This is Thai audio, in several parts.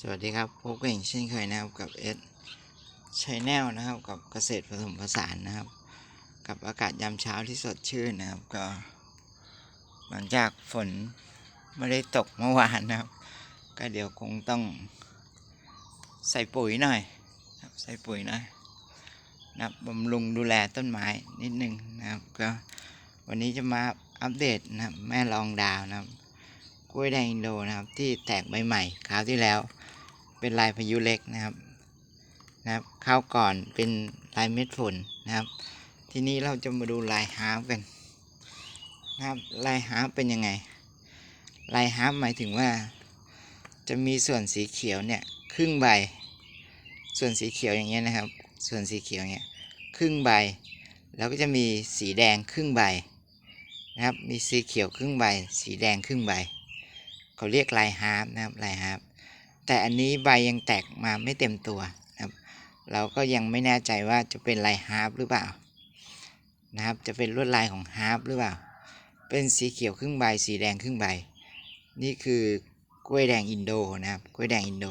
สวัสดีครับพบกันอีกเช่นเคยนะครับกับเอสชแนลนะครับกับเกษตรผสมผสานนะครับ กับอากาศยามเช้าที่สดชื่นนะครับ ก็ หลังจากฝนไม่ได้ตกเมื่อวานนะครับ ก็เดี๋ยวคงต้องใส่ปุ๋ยหน่อยใส่ปุ๋ยหน่อยนะบบำรุงดูแลต้นไม้นิดนึงนะครับ ก็วันนี้จะมาอัปเดตนะครับแม่ลองดาวนะครับกล้วยแดงอินโดนะครับที่แตกใบใหม่คราวที่แล้ว เป็นลายพายุเล็กนะครับนะครับคราวก่อนเป็นลายเม็ดฝนนะครับ ทีนี้เราจะมาดูลายฮาร์ปกันนะครับลายฮาร์ปเป็นยังไง ลายฮาร์ปหมายถึงว่า จะมีส่วนสีเขียวเนี่ยครึ่งใบ ส่วนสีเขียวอย่างเงี้ยนะครับ ส่วนสีเขียวเนี่ยครึ่งใบ แล้วก็จะมีสีแดงครึ่งใบนะครับ มีสีเขียวครึ่งใบ สีแดงครึ่งใบ เขาเรียกลายฮาร์ปนะครับลายฮาร์ป แต่อันนี้ใบยังแตกมาไม่เต็มตัวนะครับ เราก็ยังไม่แน่ใจว่าจะเป็นลายฮาร์ปหรือเปล่านะครับ จะเป็นลวดลายของฮาร์ปหรือเปล่า เป็นสีเขียวครึ่งใบ สีแดงครึ่งใบ นี่คือกล้วยแดงอินโดนะครับ กล้วยแดงอินโด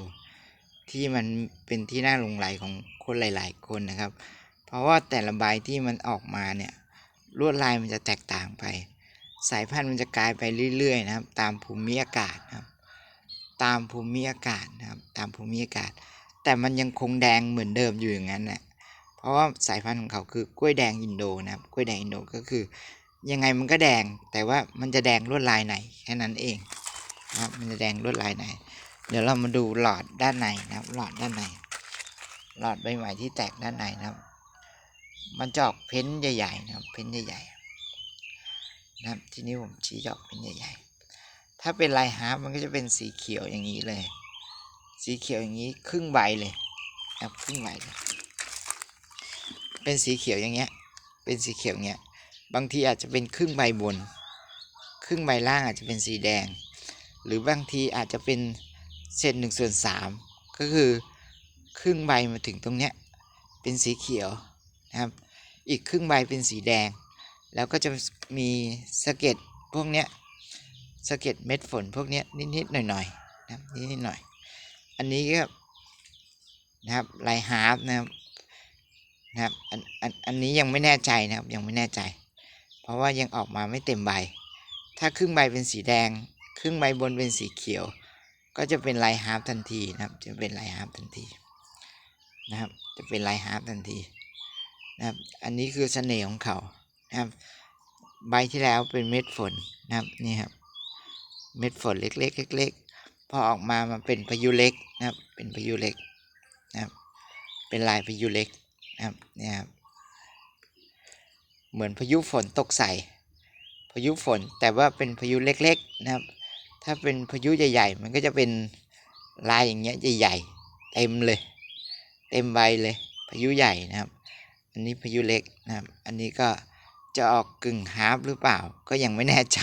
ที่มันเป็นที่น่าหลงไหลของคนหลาย ๆ คนนะครับ เพราะว่าแต่ละใบที่มันออกมาเนี่ยลวดลายมันจะแตกต่างไป สายพันธุ์มันจะกลายไปเรื่อย ๆ นะครับ ตามภูมิอากาศนะครับ ตามภูมิอากาศนะครับ ตามภูมิอากาศ แต่มันยังคงแดงเหมือนเดิมอยู่อย่างนั้นแหละเพราะว่าสายพันธุ์ของเขาคือกล้วยแดงอินโดนะครับ กล้วยแดงอินโดก็คือ ยังไงมันก็แดง แต่ว่ามันจะแดงลวดลายไหนแค่นั้นเองนะครับ มันจะแดงลวดลายไหน เดี๋ยวเรามาดูหลอดด้านในนะครับ หลอดด้านใน หลอดใบใหม่ที่แตกด้านในนะครับ มันจะออกเพ้นท์ใหญ่ๆนะครับ เพ้นท์ใหญ่ๆนะครับ ทีนี้ผมชี้ดอกเป็นใหญ่ๆ ถ้าเป็นลายฮาร์ปมันก็จะเป็นสีเขียวอย่างนี้เลย สีเขียวอย่างนี้ครึ่งใบเลยครับครึ่งใบเลยเป็นสีเขียวอย่างเงี้ย เป็นสีเขียวเงี้ย บางทีอาจจะเป็นครึ่งใบบน ครึ่งใบล่างอาจจะเป็นสีแดง หรือบางทีอาจจะเป็นเศษหนึ่งส่วนสามก็คือครึ่งใบมาถึงตรงเนี้ยเป็นสีเขียวนะครับ อีกครึ่งใบเป็นสีแดง แล้วก็จะมีสะเก็ดพวกเนี้ย สะเก็ดเม็ดฝนพวกนี้นิดๆหน่อยๆนะครับนิดๆหน่อย อันนี้ก็นะครับลายฮาร์ปนะครับนะครับอันอันอันนี้ยังไม่แน่ใจนะครับยังไม่แน่ใจ เพราะว่ายังออกมาไม่เต็มใบ ถ้าครึ่งใบเป็นสีแดง ครึ่งใบบนเป็นสีเขียว ก็จะเป็นลายฮาร์ปทันทีนะครับ จะเป็นลายฮาร์ปทันทีนะครับ จะเป็นลายฮาร์ปทันทีนะครับ อันนี้คือเสน่ห์ของเขานะครับ ใบที่แล้วเป็นเม็ดฝนนะครับนี่ครับ เม็ดฝนเล็กๆเล็กๆพอออกมามันเป็นพายุเล็กนะครับ เป็นพายุเล็กนะครับ เป็นลายพายุเล็กนะครับเนี่ยครับเหมือนพายุฝนตกใส่พายุฝนแต่ว่าเป็นพายุเล็กๆนะครับ ถ้าเป็นพายุใหญ่ๆ มันก็จะเป็นลายอย่างเงี้ยใหญ่ๆเต็มเลย เต็มใบเลยพายุใหญ่นะครับ อันนี้พายุเล็กนะครับ อันนี้ก็จะออกกึ่งฮาร์ปหรือเปล่าก็ยังไม่แน่ใจ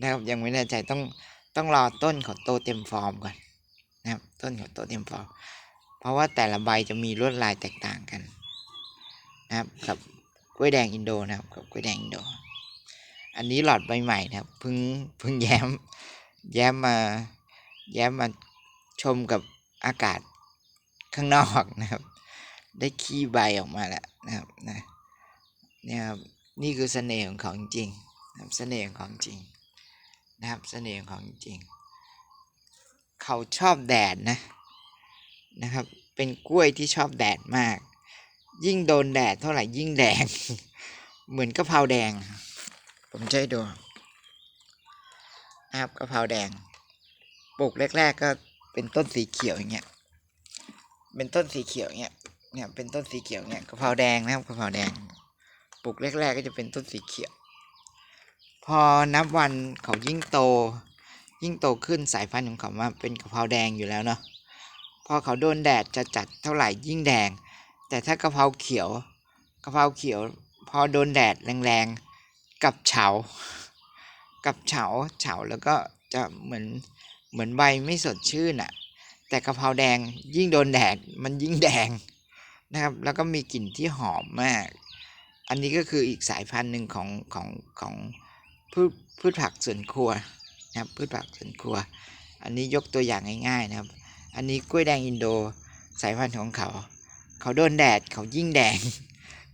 นะครับยังไม่แน่ใจต้องต้องรอต้นเขาโตเต็มฟอร์มก่อนนะครับต้นเขาโตเต็มฟอร์ม เพราะว่าแต่ละใบจะมีลวดลายแตกต่างกันนะครับกับกล้วยแดงอินโดนะครับกับกล้วยแดงอินโด อันนี้หลอดใบใหม่นะครับเพิ่งเพิ่งแย้มแย้มมาแย้มมาชมกับอากาศข้างนอกนะครับ ได้ขี้ใบออกมาแล้วนะครับนะเนี่ยครับนี่คือเสน่ห์ของเขาจริงๆนะครับเสน่ห์ของเขาจริง นะครับเสน่ห์ของจริง เขาชอบแดดนะนะครับ เป็นกล้วยที่ชอบแดดมาก ยิ่งโดนแดดเท่าไหร่ยิ่งแดง เหมือนกะเพราแดง ผมให้ดูนะครับกะเพราแดงปลูกแรก ๆ ก็เป็นต้นสีเขียวอย่างเงี้ยเป็นต้นสีเขียวเงี้ยเนี่ยเป็นต้นสีเขียวเนี่ยกะเพราแดงนะครับกะเพราแดงปลูกแรกๆก็จะเป็นต้นสีเขียว พอนับวันเขายิ่งโต ยิ่งโตขึ้นสายพันธุ์ของเขามาเป็นกะเพราแดงอยู่แล้วเนาะพอเขาโดนแดดจะจัดเท่าไหร่ยิ่งแดง แต่ถ้ากะเพราเขียวกะเพราเขียว พอโดนแดดแรงๆกับเฉา กับเฉาเฉาแล้วก็จะเหมือนเหมือนใบไม่สดชื่นอะ่ะ แต่กะเพราแดงยิ่งโดนแดดมันยิ่งแดงนะครับแล้วก็มีกลิ่นที่หอมมาก อันนี้ก็คืออีกสายพันธุ์หนึ่งของของของ พืชพืชผักสวนครัวนะครับพืชผักสวนครัว อันนี้ยกตัวอย่างง่ายๆนะครับ อันนี้กล้วยแดงอินโดสายพันธุ์ของเขา เขาโดนแดดเขายิ่งแดง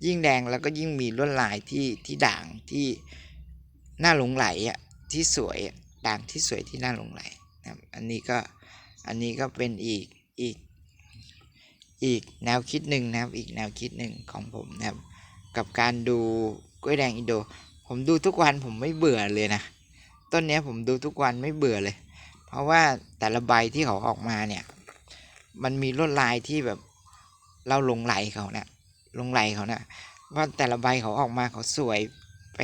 ยิ่งแดงแล้วก็ยิ่งมีลวดลายที่ที่ด่างที่น่าหลงไหลอะที่สวยอะด่างที่สวยที่น่าหลงไหลนะครับอันนี้ก็อันนี้ก็เป็นอีกอีกอีกแนวคิดหนึ่งนะครับอีกแนวคิดหนึ่งของผมนะครับ กับการดูกล้วยแดงอินโด ผมดูทุกวันผมไม่เบื่อเลยนะต้นเนี้ยผมดูทุกวันไม่เบื่อเลย เพราะว่าแต่ละใบที่เขาออกมาเนี่ย มันมีลวดลายที่แบบเราลงไหลเขาเนะี่ยลงไหลเขาเนะ่ยว่าแต่ละใบเขาออกมาเขาสวยไป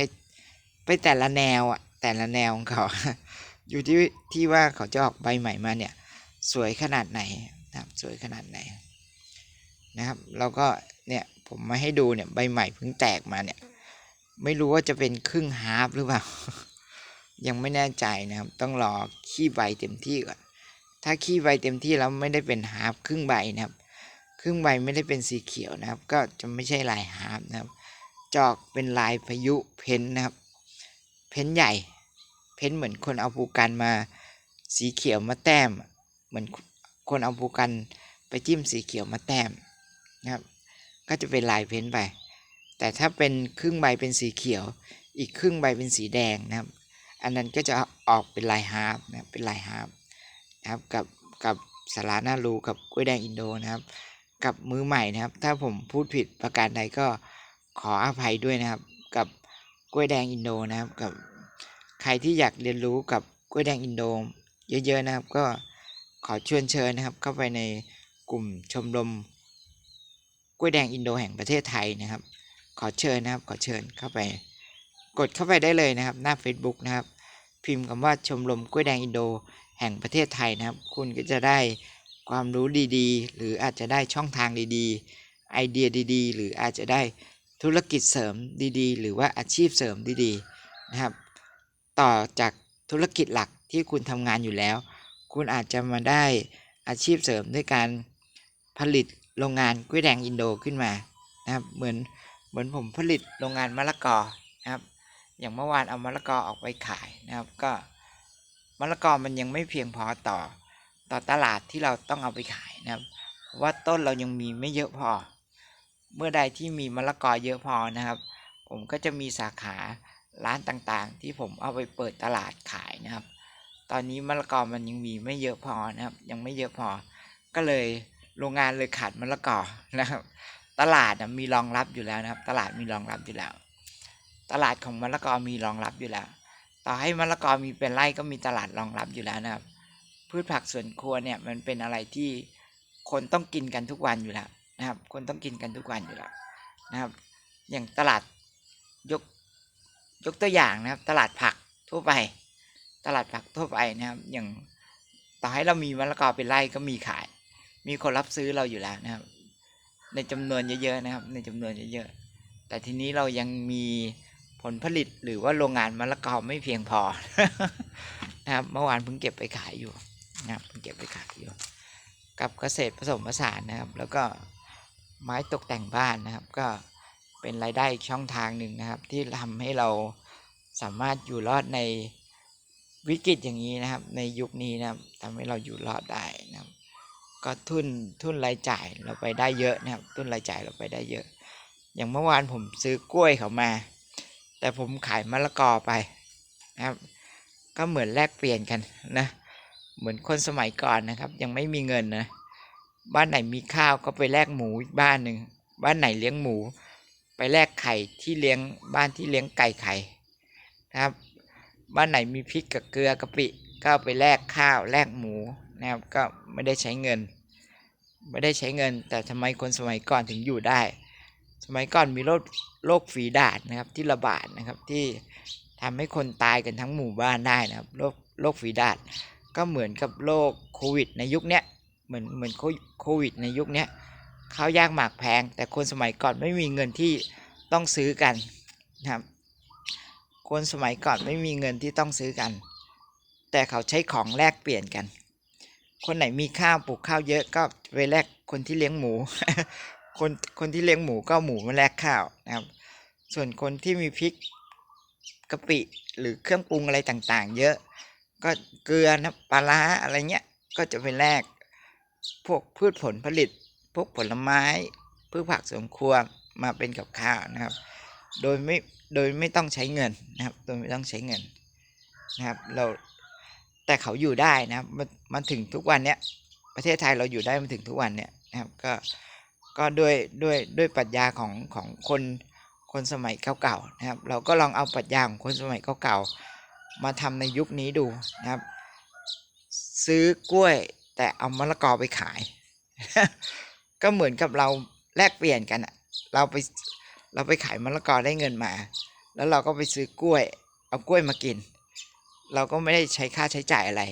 ไปแต่ละแนวอะแต่ละแนวของเขา อยู่ที่ที่ว่าเขาจะออกใบใหม่มาเนี่ย สวยขนาดไหนนะครับสวยขนาดไหนนะครับ แล้วก็เนี่ยผมมาให้ดูเนี่ยใบใหม่เพิ่งแตกมาเนี่ย ไม่รู้ว่าจะเป็นครึ่งฮาฟหรือเปล่า ยังไม่แน่ใจนะครับ ต้องรอขี้ใบเต็มที่ก่อน ถ้าขี้ใบเต็มที่แล้วไม่ได้เป็นฮาฟครึ่งใบนะครับ ครึ่งใบไม่ได้เป็นสีเขียวนะครับ ก็จะไม่ใช่ลายฮาฟนะครับ จอกเป็นลายพายุเพ้นนะครับ เพ้นใหญ่ เพ้นเหมือนคนเอาภูกันมาสีเขียวมาแต้ม เหมือนคนเอาภูกันไปจิ้มสีเขียวมาแต้มนะครับ ก็จะเป็นลายเพ้นไป แต่ถ้าเป็นครึ่งใบเป็นสีเขียว อีกครึ่งใบเป็นสีแดงนะครับ อันนั้นก็จะออกเป็นลายฮาร์ฟนะครับเป็นลายฮาร์ฟนะครับกับกับสาราหน้ารูกับกล้วยแดงอินโดนะครับ กับมือใหม่นะครับ ถ้าผมพูดผิดประการใดก็ขออภัยด้วยนะครับ กับกล้วยแดงอินโดนะครับ กับใครที่อยากเรียนรู้กับกล้วยแดงอินโดเยอะๆนะครับ ก็ขอเชิญเชิญนะครับ เข้าไปในกลุ่มชมรมกล้วยแดงอินโดแห่งประเทศไทยนะครับ ขอเชิญนะครับ ขอเชิญเข้าไป กดเข้าไปได้เลยนะครับ หน้า Facebook นะครับ พิมพ์คำว่าชมรมกล้วยแดงอินโด แห่งประเทศไทยนะครับ คุณก็จะได้ความรู้ดีๆ หรืออาจจะได้ช่องทางดีๆ ไอเดียดีๆ หรืออาจจะได้ธุรกิจเสริมดีๆ หรือว่าอาชีพเสริมดีๆนะครับ ต่อจากธุรกิจหลักที่คุณทำงานอยู่แล้ว คุณอาจจะมาได้อาชีพเสริมด้วยการผลิตโรงงานกล้วยแดงอินโดขึ้นมานะครับ เหมือน เหมือนผมผลิตโรงงานมะละกอนะครับ อย่างเมื่อวานเอามะละกอออกไปขายนะครับ ก็มะละกอมันยังไม่เพียงพอต่อต่อตลาดที่เราต้องเอาไปขายนะครับเพราะว่าต้นเรายังมีไม่เยอะพอ เมื่อใดที่มีมะละกอเยอะพอนะครับ ผมก็จะมีสาขาร้านต่างๆ ที่ผมเอาไปเปิดตลาดขายนะครับ ตอนนี้มะละกอมันยังมีไม่เยอะพอนะครับ ยังไม่เยอะพอ ก็เลยโรงงานเลยขาดมะละกอนะครับ ตลาดมีรองรับอยู่แล้วนะครับ ตลาดมีรองรับอยู่แล้ว ตลาดของมะละกอมีรองรับอยู่แล้ว ต่อให้มะละกอมีเป็นไร่ก็มีตลาดรองรับอยู่แล้วนะครับ พืชผักสวนครัวเนี่ยมันเป็นอะไรที่คนต้องกินกันทุกวันอยู่แล้วนะครับ คนต้องกินกันทุกวันอยู่แล้วนะครับ อย่างตลาดยกยกตัวอย่างนะครับ ตลาดผักทั่วไป ตลาดผักทั่วไปนะครับ อย่างต่อให้เรามีมะละกอเป็นไร่ก็มีขาย มีคนรับซื้อเราอยู่แล้วนะครับ ในจำนวนเยอะๆนะครับ ในจำนวนเยอะๆแต่ทีนี้เรายังมีผลผลิตหรือว่าโรงงานมะละกอไม่เพียงพอนะครับเมื่อวานเพิ่งเก็บไปขายอยู่นะครับเพิ่งเก็บไปขายอยู่ กับเกษตรผสมผสานนะครับ แล้วก็ไม้ตกแต่งบ้านนะครับ ก็เป็นรายได้อีกช่องทางหนึ่งนะครับ ที่ทำให้เราสามารถอยู่รอดในวิกฤตอย่างนี้นะครับ ในยุคนี้นะครับทำให้เราอยู่รอดได้นะครับ ก็ทุนทุนรายจ่ายเราไปได้เยอะนะครับ ทุนรายจ่ายเราไปได้เยอะ อย่างเมื่อวานผมซื้อกล้วยเขามา แต่ผมขายมะละกอไปนะครับ ก็เหมือนแลกเปลี่ยนกันนะ เหมือนคนสมัยก่อนนะครับ ยังไม่มีเงินนะ บ้านไหนมีข้าวก็ไปแลกหมูอีกบ้านหนึ่ง บ้านไหนเลี้ยงหมู ไปแลกไข่ที่เลี้ยงบ้านที่เลี้ยงไก่ไข่นะครับ บ้านไหนมีพริกกับเกลือกะปิก็ไปแลกข้าวแลกหมูนะครับก็ไม่ได้ใช้เงิน ไม่ได้ใช้เงิน แต่ทำไมคนสมัยก่อนถึงอยู่ได้ สมัยก่อนมีโรคโรคฝีดาษนะครับที่ระบาดนะครับที่ทำให้คนตายกันทั้งหมู่บ้านได้นะครับโรคโรคฝีดาษก็เหมือนกับโรคโควิดในยุคเนี้ยเหมือนเหมือนโคโควิดในยุคเนี้ยข้าวยากหมากแพง แต่คนสมัยก่อนไม่มีเงินที่ต้องซื้อกันนะครับ คนสมัยก่อนไม่มีเงินที่ต้องซื้อกัน แต่เขาใช้ของแลกเปลี่ยนกัน คนไหนมีข้าวปลูกข้าวเยอะก็ไปแลกคนที่เลี้ยงหมู คนคนที่เลี้ยงหมูก็หมูมาแลกข้าวนะครับ ส่วนคนที่มีพริกกะปิหรือเครื่องปรุงอะไรต่างๆ เยอะ ก็เกลือนะปลาร้าอะไรเงี้ยก็จะไปแลกพวกพืชผลผลิต พวกผลไม้พืชผักสวนครัวมาเป็นกับข้าวนะครับ โดยไม่โดยไม่ต้องใช้เงินนะครับ โดยไม่ต้องใช้เงินนะครับเรา แต่เขาอยู่ได้นะมันมันถึงทุกวันเนี้ยประเทศไทยเราอยู่ได้มาถึงทุกวันเนี้ยนะครับก็ก็ด้วยด้วยด้วยปรัชญาของของคนคนสมัยเก่าๆนะครับ เราก็ลองเอาปรัชญาของคนสมัยเก่าๆมาทำในยุคนี้ดูนะครับ ซื้อกล้วยแต่เอามะละกอไปขาย ก็เหมือนกับเราแลกเปลี่ยนกันอะเราไปเราไปขายมะละกอได้เงินมา แล้วเราก็ไปซื้อกล้วย เอากล้วยมากิน เราก็ไม่ได้ใช้ค่าใช้จ่ายอะไร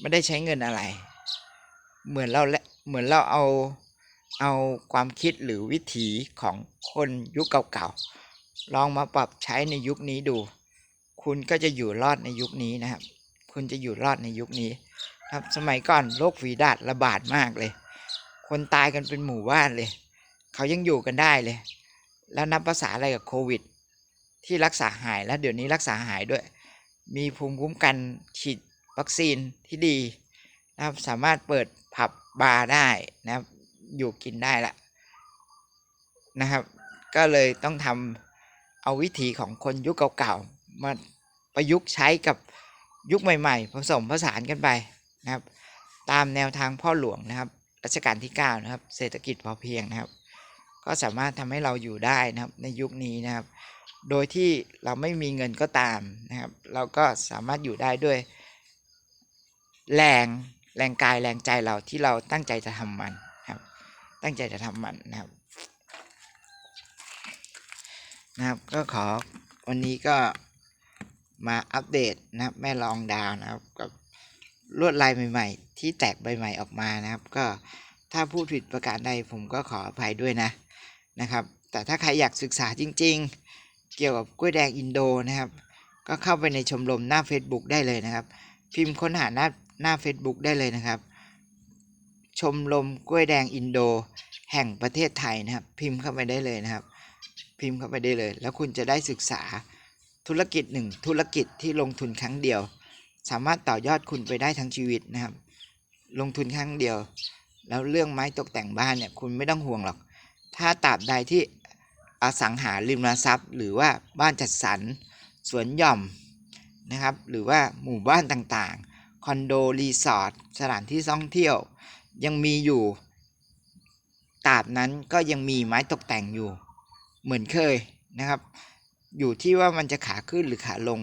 ไม่ได้ใช้เงินอะไร เหมือนเราและเหมือนเราเอาเอาความคิดหรือวิถีของคนยุคเก่าๆ ลองมาปรับใช้ในยุคนี้ดู คุณก็จะอยู่รอดในยุคนี้นะครับ คุณจะอยู่รอดในยุคนี้ ครับสมัยก่อนโรคฝีดาษระบาดมากเลย คนตายกันเป็นหมู่บ้านเลย เขายังอยู่กันได้เลย แล้วนับภาษาอะไรกับโควิด ที่รักษาหายแล้วเดี๋ยวนี้รักษาหายด้วย มีภูมิคุ้มกันฉีดวัคซีนที่ดีนะครับสามารถเปิดผับบาร์ได้นะครับ อยู่กินได้ละนะครับ ก็เลยต้องทำเอาวิถีของคนยุคเก่าๆ มาประยุกต์ใช้กับยุคใหม่ๆ ผสมผสานกันไปนะครับ ตามแนวทางพ่อหลวงนะครับรัชกาลที่ 9 นะครับ เศรษฐกิจพอเพียงนะครับ ก็สามารถทำให้เราอยู่ได้นะครับในยุคนี้นะครับ โดยที่เราไม่มีเงินก็ตามนะครับ เราก็สามารถอยู่ได้ด้วยแรงแรงกายแรงใจเราที่เราตั้งใจจะทำมันครับ ตั้งใจจะทำมันนะครับนะครับก็ขอวันนี้ก็มาอัปเดตนะครับแม่ลองดาวนะครับกับลวดลายใหม่ๆ ที่แตกใบใหม่ออกมานะครับ ก็ถ้าพูดผิดประการใดผมก็ขออภัยด้วยนะนะครับ แต่ถ้าใครอยากศึกษาจริง ๆ เกี่ยวกับกล้วยแดงอินโดนะครับ ก็เข้าไปในชมรมหน้า Facebook ได้เลยนะครับ พิมพ์ค้นหาหน้าหน้า Facebook ได้เลยนะครับ ชมรมกล้วยแดงอินโด แห่งประเทศไทยนะครับ พิมพ์เข้าไปได้เลยนะครับ พิมพ์เข้าไปได้เลย แล้วคุณจะได้ศึกษาธุรกิจหนึ่งธุรกิจที่ลงทุนครั้งเดียว สามารถต่อยอดคุณไปได้ทั้งชีวิตนะครับ ลงทุนครั้งเดียว แล้วเรื่องไม้ตกแต่งบ้านเนี่ยคุณไม่ต้องห่วงหรอก ถ้าตราบใดที่ อสังหาริมทรัพย์ หรือว่าบ้านจัดสรรสวนหย่อมนะครับ หรือว่าหมู่บ้านต่างๆ คอนโด รีสอร์ทสถานที่ท่องเที่ยว ยังมีอยู่ตราบนั้นก็ยังมีไม้ตกแต่งอยู่ เหมือนเคยนะครับ อยู่ที่ว่ามันจะขาขึ้นหรือขาลง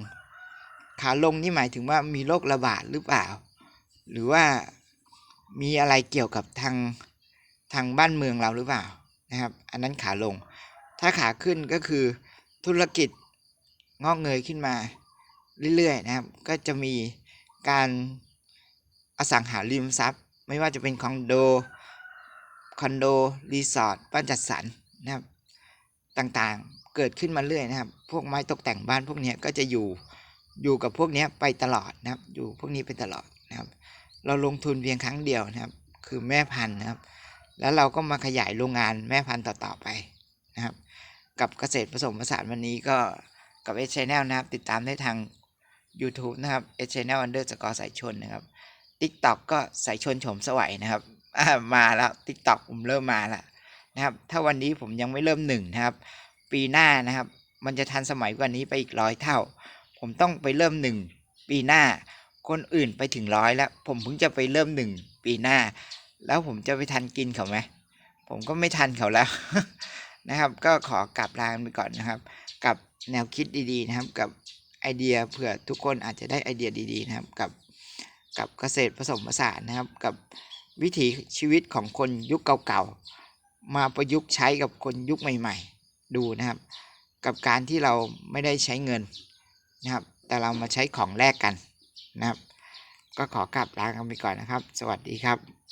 ขาลงนี่หมายถึงว่ามีโรคระบาดหรือเปล่า หรือว่ามีอะไรเกี่ยวกับทางทางบ้านเมืองเราหรือเปล่านะครับ อันนั้นขาลง ถ้าขาขึ้นก็คือธุรกิจงอกเงยขึ้นมาเรื่อยๆนะครับ ก็จะมีการอสังหาริมทรัพย์ ไม่ว่าจะเป็นคอนโด คอนโด รีสอร์ท บ้านจัดสรรนะครับ ต่างๆ เกิดขึ้นมาเรื่อยนะครับ พวกไม้ตกแต่งบ้านพวกนี้ก็จะอยู่ อยู่กับพวกนี้ไปตลอดนะครับ อยู่พวกนี้ไปตลอดนะครับ เราลงทุนเพียงครั้งเดียวนะครับ คือแม่พันธุ์นะครับ แล้วเราก็มาขยายโรงงานแม่พันธุ์ต่อๆไปนะครับ กับเกษตรผสมผสานวันนี้ก็กับเอชแนลนะครับ ติดตามได้ทาง YouTube นะครับเอชแนลอันเดอร์สกอร์สายชนนะครับ TikTok ก็สายชนโฉมสวัยนะครับมาแล้ว TikTok ผมเริ่มมาแล้วนะครับ ถ้าวันนี้ผมยังไม่เริ่มหนึ่งนะครับ ปีหน้านะครับ มันจะทันสมัยกว่านี้ไปอีกร้อยเท่า ผมต้องไปเริ่มหนึ่งปีหน้า คนอื่นไปถึงร้อยแล้ว ผมเพิ่งจะไปเริ่มหนึ่งปีหน้า แล้วผมจะไปทันกินเขาไหมผมก็ไม่ทันเขาแล้ว นะครับ ก็ขอกลับลากันไปก่อนนะครับ กับแนวคิดดีๆนะครับ กับไอเดียเผื่อทุกคนอาจจะได้ไอเดียดีๆนะครับ กับกับเกษตรผสมผสานนะครับ กับวิถีชีวิตของคนยุคเก่าๆ มาประยุกต์ใช้กับคนยุคใหม่ ๆ ดูนะครับ กับการที่เราไม่ได้ใช้เงินนะครับ แต่เรามาใช้ของแลกกันนะครับ ก็ขอกลับลากันไปก่อนนะครับ สวัสดีครับ